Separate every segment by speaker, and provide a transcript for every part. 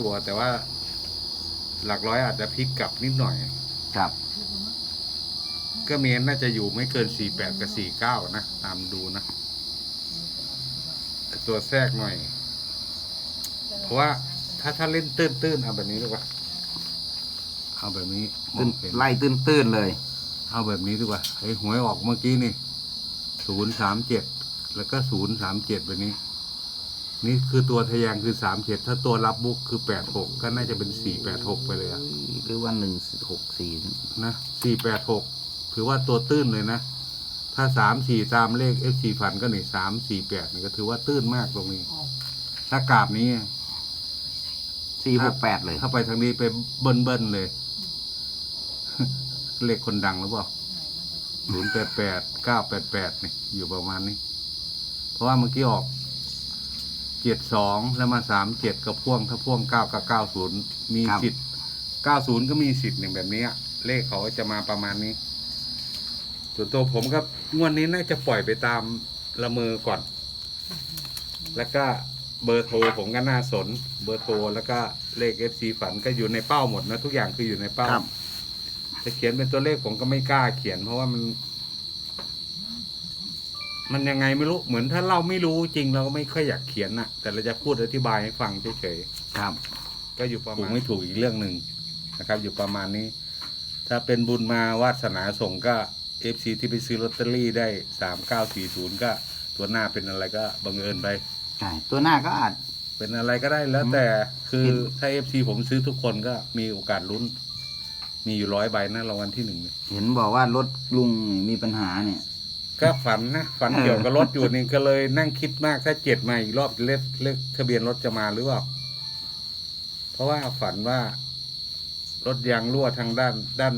Speaker 1: ตัวแต่ว่า หลักร้อยอาจจะพลิกกลับนิดหน่อย
Speaker 2: ครับ
Speaker 1: ก็เมนน่าจะอยู่ไม่เกินสี่แปดกับสี่เก้านะ ตามดูนะ ตัวแทรกหน่อย เพราะว่าถ้าถ้าเล่นตื้นตื้นๆเอาแบบนี้ดีกว่าเอาแบบนี้ม
Speaker 2: ตื้
Speaker 1: อนงเห็น
Speaker 2: ไล่ตื้นตื้นๆเลย
Speaker 1: เอาแบบนี้ดีกว่าไอ้หวยออกเมื่อกี้นี่ศูนย์สามเจ็ดแล้วก็ศูนย์สามเจ็ดแบบนี้ นี่คือตัวทะแยงคือสามเจ็ดถ้าตัวรับบุกคือแปดหกก็น่าจะเป็นสี่แปดหกไปเลยอะ
Speaker 2: หรือว่าหนึ่งหกสี่
Speaker 1: นะสี่แปดหกถือว่าตัวตื้นเลยนะ ถ้าสามสี่ตามเลขเอฟซีพันก็นี่สามสี่แปดนี่ก็ถือว่าตื้นมากตรงนี้ ถ้ากราบนี้
Speaker 2: สี่หกแปดเลย
Speaker 1: เข้าไปทางนี้ไปเบิ้ลเบิ้ลๆเลย เลขคนดังหรือเปล่าศูนย์แปดแปดเก้าแปดแปดนี่อยู่ประมาณนี้ เพราะว่าเมื่อกี้ออก เจ็ดสองแล้วมาสามเจ็ดกับพ่วงถ้าพ่วงเก้ากับเก้าศูนย์มี
Speaker 2: ครับ
Speaker 1: สิทธิ์เก้าศูนย์ก็มีสิทธิ์หนึ่งแบบนี้อะเลขเขาจะมาประมาณนี้ ส่วนตัวผมก็งวดนี้น่าจะปล่อยไปตามละเมอก่อน แล้วก็เบอร์โทรผมก็น่าสน เบอร์โทรแล้วก็เลข FC ฝันก็อยู่ในเป้าหมดนะ ทุกอย่างคืออยู่ในเป้า
Speaker 2: ครับ
Speaker 1: จะเขียนเป็นตัวเลขผมก็ไม่กล้าเขียน เพราะว่ามัน มันยังไงไม่รู้เหมือนถ้าเราไม่รู้จริงเราก็ไม่ค่อยอยากเขียนนะแต่เราจะพูดอธิบายให้ฟังเฉย
Speaker 2: ครับ
Speaker 1: ๆก็อยู่ประมาณถูกไม่ถูกอีกเรื่องหนึ่งนะครับ อยู่ประมาณนี้ ถ้าเป็นบุญมาวาสนาส่งก็เอฟซีที่ไปซื้อลอตเตอรี่ได้สามเก้าสี่ศูนย์ก็ตัวหน้าเป็นอะไรก็บังเอิญไป
Speaker 2: ใช่ตัวหน้าก็อาจ
Speaker 1: เป็นอะไรก็ได้แล้วแต่คือ
Speaker 2: เห็น
Speaker 1: ถ้าเอฟซีผมซื้อทุกคนก็มีโอกาสลุ้น มีอยู่ร้อยใบนะรางวัลที่หนึ่งเนี่ย
Speaker 2: เห็นบอกว่ารถลุงมีปัญหาเนี่ย
Speaker 1: ก็ฝันนะ ฝัน
Speaker 2: เออ
Speaker 1: เกี่ยวกับรถอยู่นี่ก็เลยนั่งคิดมากถ้าเจ็ดมาอีกรอบเลขเลขทะเบียนรถจะมาหรือเปล่า เพราะว่าฝันว่ารถยางรั่วทางด้านด้าน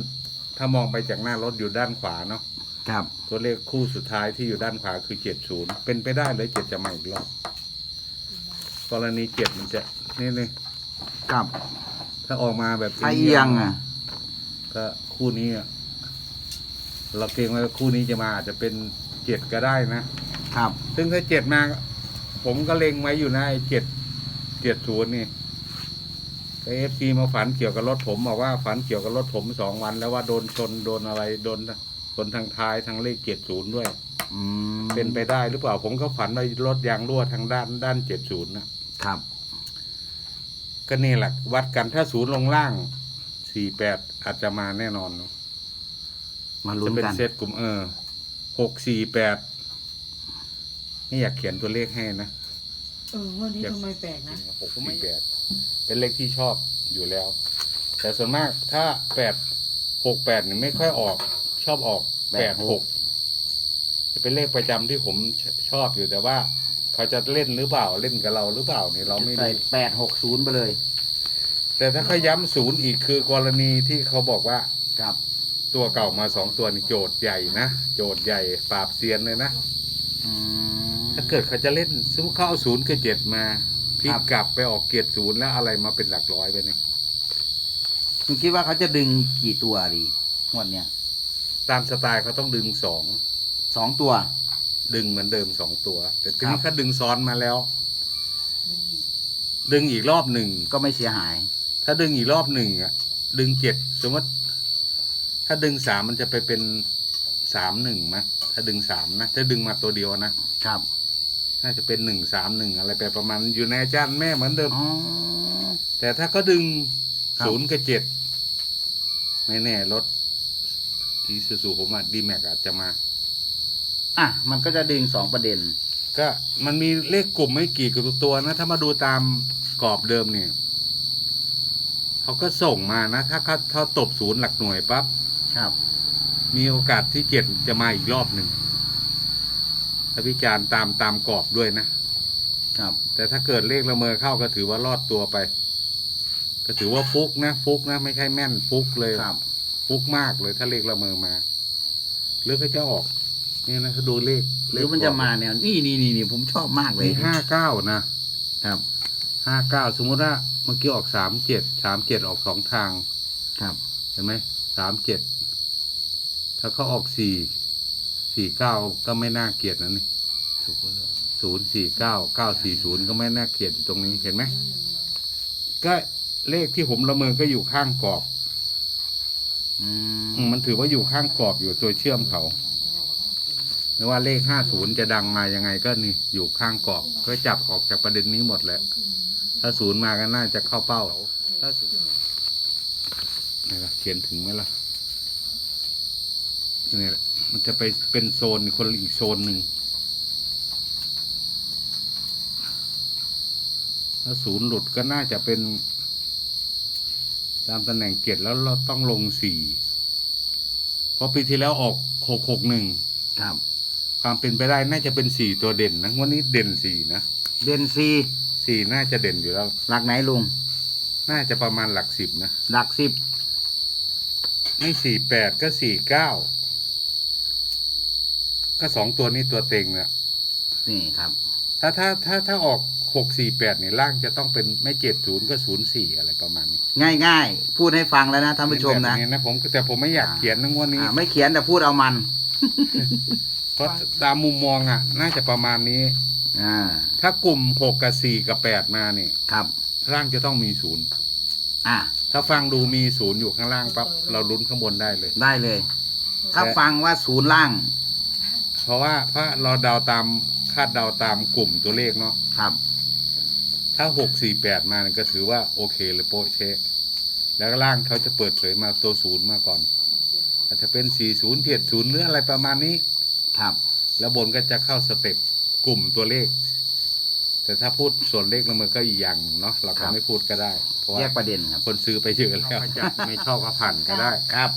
Speaker 1: ถ้ามองไปจากหน้ารถอยู่ด้านขวาเนาะ
Speaker 2: ครับ
Speaker 1: ตัวเลขคู่สุดท้ายที่อยู่ด้านขวาคือเจ็ดศูนย์เป็นไปได้เลยเจ็ดจะมาอีกรอบกรณีเจ็ดมันจะนี่นี่
Speaker 2: ครับ
Speaker 1: ถ้าออกมาแบบ
Speaker 2: ถ้าเอียงอะ
Speaker 1: ก็คู่นี้อะ เราเกรงว่าคู่นี้จะมาอาจจะเป็นเจ็ดก็ได้นะ
Speaker 2: ครับ
Speaker 1: ซึ่งถ้าเจ็ดมา ผมก็เล็งไว้อยู่นะไอ้เจ็ดเจ็ดศูนย์นี่เอฟซีมาฝันเกี่ยวกับรถผมบอกว่าฝันเกี่ยวกับรถผมสองวัน แล้วว่าโดนชนโดนอะไรโดนชนทางท้ายทางเลขเจ็ดศูนย์ด้วย
Speaker 2: อืม
Speaker 1: เป็นไปได้หรือเปล่าผมก็ฝันว่ารถยางรั่วทางด้านด้านเจ็ดศูนย์นะครับ ก็นี่แหละวัดกันถ้าศูนย์ลงล่างสี่แปดอาจจะมาแน่นอนเนอะ
Speaker 2: มาลุ้
Speaker 1: จะ
Speaker 2: น
Speaker 1: เป็น
Speaker 2: กัน
Speaker 1: เซตกลุ่มเออหกสี่แปดไม่อยากเขียนตัวเลขให้นะ
Speaker 3: เออวันนี้ทำไมแปลกนะ
Speaker 1: หกสี่แปดเป็นเลขที่ชอบอยู่แล้ว แต่ส่วนมากถ้าแปดหกแปดนี่ไม่ค่อยออก ชอบออกแปดหกจะเป็นเลขประจำที่ผมชชอบอยู่แต่ว่า เขาจะเล่นหรือเปล่าเล่นกับเราหรือเปล่านี่เราไม่
Speaker 2: ใส่
Speaker 1: รู้
Speaker 2: แปดหกศูนย์ไปเลย
Speaker 1: แต่ถ้าเขาย้ำศูนย์อีกคือกรณีที่เขาบอกว่า
Speaker 2: ครับ
Speaker 1: ตัวเก่ามาสองตัวนี่โจทย์ใหญ่นะ โจทย์ใหญ่ปราบเซียนเลยนะ
Speaker 2: อืม
Speaker 1: ถ้าเกิดเขาจะเล่นสมมติเขาเอาศูนย์กับเจ็ดมาพลิก
Speaker 2: ครับ
Speaker 1: กลับไปออกเกียรติศูนย์แล้วอะไรมาเป็นหลักร้อยไปเนี่ย
Speaker 2: คุณคิดว่าเขาจะดึงกี่ตัวดีงวดเนี้ย
Speaker 1: ตามสไตล์เขาต้องดึงสอง
Speaker 2: สองตัว
Speaker 1: ดึงเหมือนเดิมสองตัว แต่ที
Speaker 2: ครั
Speaker 1: นี้
Speaker 2: บ
Speaker 1: เขาดึงซ้อนมาแล้ว ดึงอีกรอบหนึ่ง
Speaker 2: ก็ไม่เสียหาย
Speaker 1: ถ้าดึงอีกรอบหนึ่งอะ ดึงเจ็ดสมมติ ถ้าดึงสามมันจะไปเป็นสามหนึ่งมั้ยถ้าดึงสามนะถ้าดึงมาตัวเดียวนะครับ น่าจะเป็นหนึ่งสามหนึ่งอะไรไปประมาณอยู่ในอาจารย์แม่เหมือนเดิม
Speaker 2: อ๋อ
Speaker 1: แต่ถ้าเขาดึง
Speaker 2: ครับ
Speaker 1: ศูนย์กับเจ็ดไม่แน่รถอีซูซูผมอะดีแม็กอาจจะมา
Speaker 2: อะ มันก็จะดึงสองประเด็น
Speaker 1: ก็มันมีเลขกลุ่มไม่กี่กับตัวนะ ถ้ามาดูตามกรอบเดิมเนี่ยเขาก็ส่งมานะ ถ้าเขาเขาตบศูนย์หลักหน่วยปั๊บ
Speaker 2: ครับ
Speaker 1: มีโอกาสที่เจ็ดจะมาอีกรอบหนึ่งถ้าพิจารณ์ตามตามกรอบด้วยนะ
Speaker 2: ครับ
Speaker 1: แต่ถ้าเกิดเลขละเมอเข้าก็ถือว่ารอดตัวไป ก็ถือว่าฟุกนะฟุกนะ ไม่ใช่แม่นฟุกเลย
Speaker 2: ครับ
Speaker 1: ฟุกมากเลยถ้าเลขละเมอมา หรือเขาจะออกเนี่ยนะเขาดูเลข
Speaker 2: หรือมันจะมาแนวนี่นี่นี่นี่ผมชอบมากเลย
Speaker 1: นี่ห้าเก้านะครับห้าเก้าสมมติว่าเมื่อกี้ออกสามเจ็ดสามเจ็ดออกสองทาง
Speaker 2: ครับ
Speaker 1: เห็นไหมสามเจ็ด ถ้าเขาออกสี่สี่เก้าก็ไม่น่าเกลียดนะนี่ศูนย์สี่เก้าเก้าสี่ศูนย์ก็ไม่น่าเกลียดอยู่ตรงนี้เห็นไหมก็เลขที่ผมละเมอก็อยู่ข้างกรอบ
Speaker 2: อืม
Speaker 1: อืมมันถือว่าอยู่ข้างกรอบอยู่ตัวเชื่อมเขาไม่ว่าเลขห้าศูนย์จะดังมายังไงก็นี่อยู่ข้างกรอบ ก็จับออกจากประเด็นนี้หมดแหละถ้าศูนย์มาก็น่าจะเข้าเป้าถ้าศูนย์นี่ละเขียนถึงไหมล่ะ นี่แหละมันจะไปเป็นโซนคนละอีกโซนหนึ่งถ้าศูนย์หลุดก็น่าจะเป็น ตามตำแหน่งเกียรติแล้วเราต้องลงสี่เพราะปีที่แล้วออกหกหกหนึ่ง
Speaker 2: ครับ
Speaker 1: ความเป็นไปได้น่าจะเป็นสี่ตัวเด่นนะวันนี้เด่นสี่นะ
Speaker 2: เดนซี
Speaker 1: สี่น่าจะเด่นอยู่แล้ว
Speaker 2: หลักไหนลุง
Speaker 1: น่าจะประมาณหลักสิบนะ
Speaker 2: หลักสิบ
Speaker 1: ไม่สี่แปดก็สี่เก้า ก็สองตัวนี้ตัวเต็งนะ
Speaker 2: นี่ครับ
Speaker 1: ถ้าถ้าถ้าถ้าออกหกสี่แปดเนี่ยล่างจะต้องเป็นไม่เจ็ดศูนย์ก็ศูนย์สี่อะไรประมาณนี้
Speaker 2: ง่ายๆพูดให้ฟังแล้วนะท่านผู้ชมนะ
Speaker 1: แบบนะผมแต่ผมไม่อยาก
Speaker 2: อ่า
Speaker 1: เขียนนะงวดนี้
Speaker 2: อ่าไม่เขียนแต่พูดเอามัน
Speaker 1: เพราะตามมุมมองอะ น่าจะประมาณนี้
Speaker 2: อ่า
Speaker 1: ถ้ากลุ่มหกกับสี่กับแปดมาเนี่ย
Speaker 2: ครับ
Speaker 1: ล่างจะต้องมีศูนย์
Speaker 2: อ่า
Speaker 1: ถ้าฟังดูมีศูนย์อยู่ข้างล่างปั๊บเราลุ้นข้างบนได้เลย
Speaker 2: ได้เลย ถ้าฟังว่าศูนย์ล่าง
Speaker 1: เพราะว่าเพราะเราเดาตามคาดเดาตามกลุ่มตัวเลขเนาะ
Speaker 2: ครับ
Speaker 1: ถ้าหกสี่แปดมาเนี่ยก็ถือว่าโอเคเลยโป๊ะเชะแล้วก็ล่างเขาจะเปิดเผยมาตัวศูนย์มาก่อน อาจจะเป็นสี่ศูนย์เจ็ดศูนย์หรืออะไรประมาณนี้
Speaker 2: ครับ
Speaker 1: แล้วบนก็จะเข้าสเต็ปกลุ่มตัวเลข แต่ถ้าพูดส่วนเลขละเมอก็อีกอย่างหนึ่งเนาะเรา
Speaker 2: ครั
Speaker 1: ก็
Speaker 2: บ
Speaker 1: ไม่พูดก็ได้เพราะว่า
Speaker 2: แยกประเด็นครับ
Speaker 1: คนซื้อไปเยอะแล้วไม่ชอบก็ผ่านก็ได้
Speaker 2: ครับ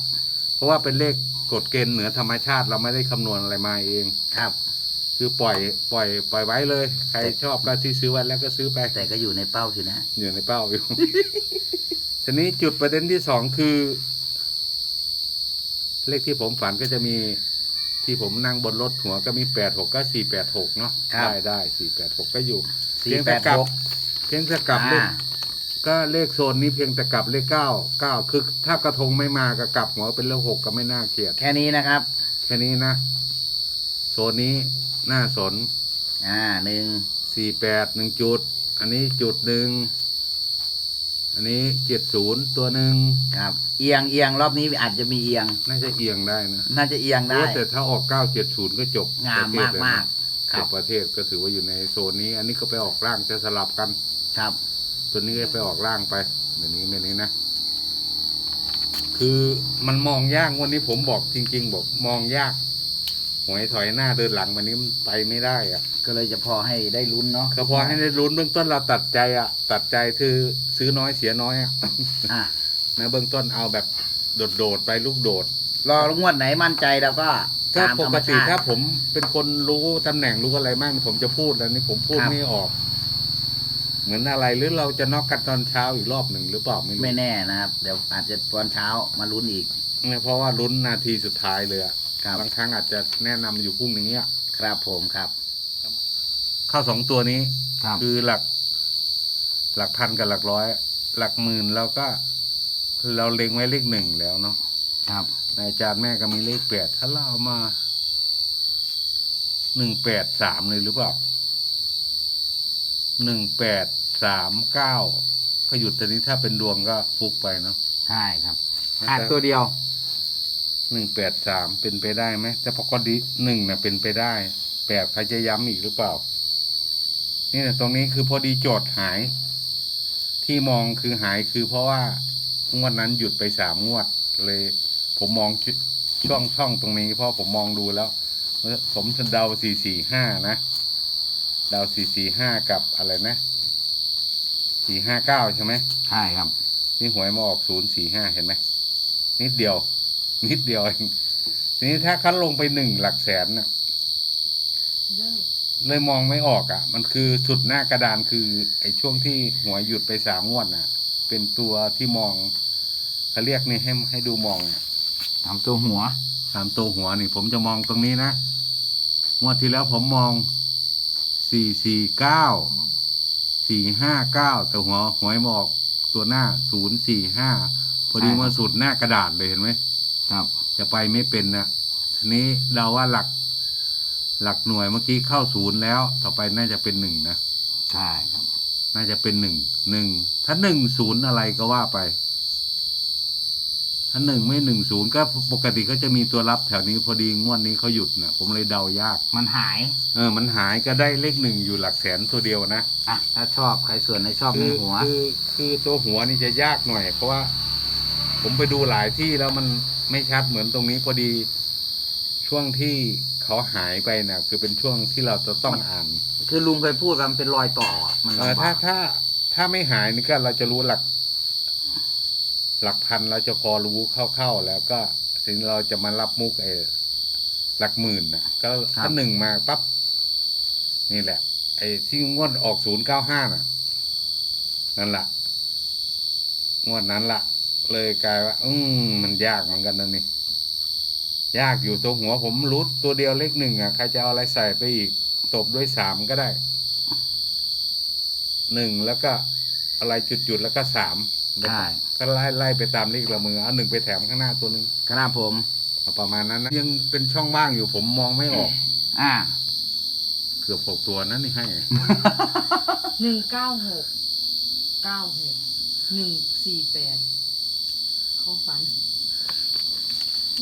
Speaker 1: เพราะว่าเป็นเลข กฎเกณฑ์เหนือธรรมชาติเราไม่ได้คำนวณอะไรมาเอง
Speaker 2: ครับ
Speaker 1: คือปล่อยปล่อย ปล่อยไว้เลย ใครชอบก็ที่ซื้อไว้แล้วก็ซื้อไป
Speaker 2: แต่ก็อยู่ในเป้าอยู่นะ
Speaker 1: อยู่ในเป้าอยู่ ทีนี้จุดประเด็นที่สองคือ เลขที่ผมฝันก็จะมีที่ผมนั่งบนรถหัวก็มีแปดหกก็สี่แปดหกเนาะ
Speaker 2: ครับ
Speaker 1: ได้ได้สี่แปดหกก็อยู่
Speaker 2: สี่
Speaker 1: เพียง
Speaker 2: แป
Speaker 1: แต่
Speaker 2: ด
Speaker 1: กลับ
Speaker 2: หก
Speaker 1: เพียงแต่กลับเลข
Speaker 2: อ่า
Speaker 1: ก็เลขโซนนี้เพียงแต่กลับเลขเก้าเก้าคือถ้ากระทงไม่มาก็กลับหัวเป็นเลขหกก็ไม่น่าเกลียด
Speaker 2: แค่นี้นะครับ
Speaker 1: แค่นี้นะ โซนนี้น่าสน
Speaker 2: อ่าหนึ่ง
Speaker 1: สี่แปดหนึ่งจุด อันนี้จุดหนึ่งอันนี้เจ็ดศูนย์ตัวหนึ่ง
Speaker 2: ครับ เอียงเอียงรอบนี้อาจจะมีเอียง
Speaker 1: น่าจะเอียงได้นะ
Speaker 2: น่าจะเอียงได้
Speaker 1: โอ้แต่ถ้าออกเก้าเจ็ดศูนย์ก็จบ
Speaker 2: งาม
Speaker 1: ประเทศ
Speaker 2: มาก
Speaker 1: เลยนะ
Speaker 2: มากๆค
Speaker 1: จ
Speaker 2: รั
Speaker 1: บบประเทศก็ถือว่าอยู่ในโซนนี้ อันนี้ก็ไปออกล่างจะสลับกัน
Speaker 2: ครับ
Speaker 1: ตัวนี้ก็ไปออกล่างไปแบบนี้แบบนี้นะ คือมันมองยากวันนี้ผมบอกจริง ๆ บอกมองยากหวยถอยหน้าเดินหลังวันนี้มันไปไม่ได้อะ
Speaker 2: ก็เลยจะพอให้ได้ลุ้นเนาะ
Speaker 1: ก็พอให้ได้ลุ้นเบื้องต้นเราตัดใจอะตัดใจคือซื้อน้อยเสียน้อยอะ
Speaker 2: อะ
Speaker 1: นะเบื้องต้นเอาแบบโดดๆไปลูกโดด
Speaker 2: รองวดไหนมั่นใจแล้วก็
Speaker 1: ถ้า
Speaker 2: ตาม
Speaker 1: ป
Speaker 2: ธรรม
Speaker 1: กติ
Speaker 2: ชาติ
Speaker 1: ถ้าผมเป็นคนรู้ตำแหน่งรู้อะไรมากผมจะพูดแล้วนี่ผมพูด
Speaker 2: ครับ
Speaker 1: ไม่ออก เหมือนอะไรหรือเราจะน็อกกันตอนเช้าอีกรอบหนึ่งหรือเปล่าไม่รู้
Speaker 2: ไม่แน่นะครับ เดี๋ยวอาจจะตอนเช้ามาลุ้นอีก
Speaker 1: เนี่ยเพราะว่าลุ้นนาทีสุดท้ายเลยอะ
Speaker 2: ครับ
Speaker 1: บางครั้งอาจจะแนะนำอยู่พรุ่งนี้อะ
Speaker 2: ครับผมครับ
Speaker 1: เข้าสองตัวนี้
Speaker 2: ครับ
Speaker 1: คือหลัก หลักพันกับหลักร้อย หลักหมื่นเราก็เราเล็งไว้เลขหนึ่งแล้วเนาะ
Speaker 2: ครับ
Speaker 1: ในอาจารย์แม่ก็มีเลขแปดถ้าเราเอามาหนึ่งแปดสามเลยหรือเปล่า หนึ่งแปดสามเก้าก็หยุดแต่นี้ถ้าเป็นดวงก็ฟุกไปเนาะ
Speaker 2: ใช่ครับขาดตัวเดียว
Speaker 1: หนึ่งแปดสามเป็นไปได้ไหมแต่ปกติหนึ่งน่ะเป็นไปได้แปดใครจะย้ำอีกหรือเปล่า นี่นะตรงนี้คือพอดีโจทย์หาย ที่มองคือหายคือเพราะว่างวดนั้นหยุดไปสามงวดเลย ผมมองชุดช่องช่องตรงนี้เพราะผมมองดูแล้ว ผมเดาสี่สี่ห้านะเดาสี่สี่ห้ากับอะไรนะสี่ห้าเก้าใช่ไหม
Speaker 2: ใช่ครับ
Speaker 1: นี่หวยมาออกศูนย์สี่ห้าเห็นไหมนิดเดียว นิดเดียวเองทีนี้ถ้าคัดลงไปหนึ่งหลักแสนน่ะ
Speaker 3: เด้อ
Speaker 1: เลยมองไม่ออกอะ มันคือสุดหน้ากระดานคือ ไอ้ช่วงที่หัวหยุดไปสามงวดน่ะ เป็นตัวที่มองเขาเรียกนี่ให้ให้ดูมองเนี่ย
Speaker 2: ทำตัวหัว
Speaker 1: สามตัวหัวนี่ผมจะมองตรงนี้นะงวดที่แล้วผมมอง สี่สี่เก้าสี่ห้าเก้าแต่หัวหวยมาออกตัวหน้าศูนย์สี่ห้าพอดี
Speaker 2: ใช่ครับ
Speaker 1: มาสุดหน้ากระดาษเลยเห็นไหม
Speaker 2: ครับ
Speaker 1: จะไปไม่เป็นนะทีนี้เดาว่าหลักหลักหน่วยเมื่อกี้เข้าศูนย์แล้ว ต่อไปน่าจะเป็นหนึ่งนะ
Speaker 2: ใช่ครับ
Speaker 1: น่าจะเป็นหนึ่งหนึ่งถ้าหนึ่งศูนย์อะไรก็ว่าไป ถ้าหนึ่งไม่หนึ่งศูนย์ก็ปกติก็จะมีตัวรับแถวนี้พอดีงวดนี้เขาหยุดนะผมเลยเดายาก
Speaker 2: มันหาย
Speaker 1: เออ มันหายก็ได้เลขหนึ่งอยู่หลักแสนตัวเดียวนะ
Speaker 2: อะ ถ้าชอบใครส่วนไหนชอบใน
Speaker 1: คือ
Speaker 2: หัว
Speaker 1: คือคือตัวหัวนี่จะยากหน่อย เพราะว่า ผมไปดูหลายที่แล้วมันไม่ชัดเหมือนตรงนี้พอดี ช่วงที่เขาหายไปนะคือเป็นช่วงที่เราจะต้องอ่าน
Speaker 2: คือลุงเคยพูดว่ามันเป็นรอยต่ออะมัน
Speaker 1: เออ
Speaker 2: ลำ
Speaker 1: ถ้า
Speaker 2: บาก
Speaker 1: ถ้า ถ้าไม่หายนี่ก็เราจะรู้หลัก หลักพันเราจะพอรู้คร่าวๆแล้วก็ถึงเราจะมารับมุกไอ้หลักหมื่นนะก็ถ้าหนึ่งมาปั๊บนี่แหละ ไอ้ที่งวดออกศูนย์เก้าห้าน่ะ นั่นแหละงวดนั้นละเลยกลายว่า อืมมันยากเหมือนกันนะนี่ ยากอยู่ตัวหัวผมรู้ตัวเดียวเลขหนึ่งอะใครจะเอาอะไรใส่ไปอีกตบด้วยสามก็ได้หนึ่งแล้วก็อะไรจุดๆแล้วก็สาม
Speaker 2: ใช่
Speaker 1: ก็ไล่ไล่ไปตามเลขละมือเอาหนึ่งไปแถมข้างหน้าตัวหนึ่ง
Speaker 2: ครับผม
Speaker 1: เอาประมาณนั้นนะยังเป็นช่องว่างอยู่ผมมองไม่ออก
Speaker 2: อ่า
Speaker 1: เกือบหกตัวนั้นนี่ให้
Speaker 3: หนึ่งเก้าหกเก้าหกหนึ่งสี่แปดเข้าฝัน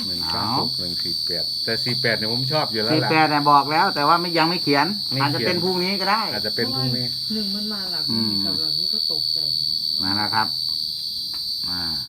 Speaker 1: หนึ่งเก้าหกหนึ่งสี่แปดแต่สี่แปดเนี่ยผมชอบอยู่แล้ว
Speaker 2: สี่
Speaker 1: แหละ
Speaker 2: แปดเนี่ยบอกแล้ว แต่ว่าไม่ยังไม่เขียน
Speaker 1: ไม่
Speaker 2: อาจจะ
Speaker 1: เขียน
Speaker 2: เป็นพรุ่งนี้ก็ได้
Speaker 1: อาจจะเป็นพรุ่งนี้
Speaker 3: หนึ่งมันมาหลับ
Speaker 2: อืม
Speaker 3: กับหลับนี้ก็ตกใจ
Speaker 2: นั่นแหละครับ อ่า